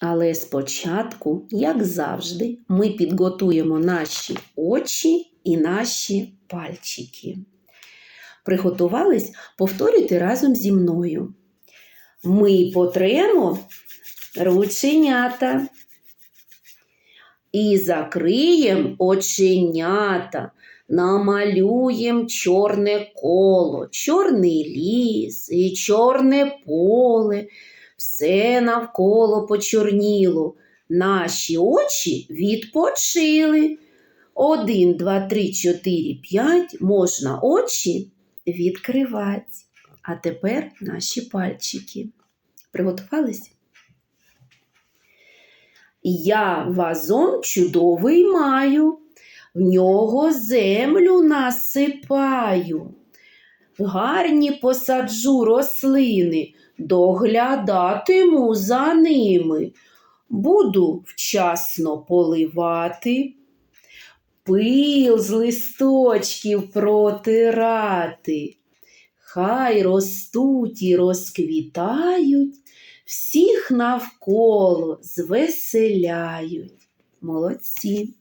Але спочатку, як завжди, ми підготуємо наші очі і наші пальчики. Приготувались? Повторюйте разом зі мною. Ми потремо рученята і закриємо оченята, намалюємо чорне коло, чорний ліс і чорне поле. Все навколо почорніло. Наші очі відпочили. Один, два, три, чотири, п'ять можна очі відкривати. А тепер наші пальчики. Приготувались? Я вазон чудовий маю, в нього землю насипаю. Гарні посаджу рослини, доглядатиму за ними. Буду вчасно поливати, пил з листочків протирати. Хай ростуть і розквітають, всіх навколо звеселяють. Молодці.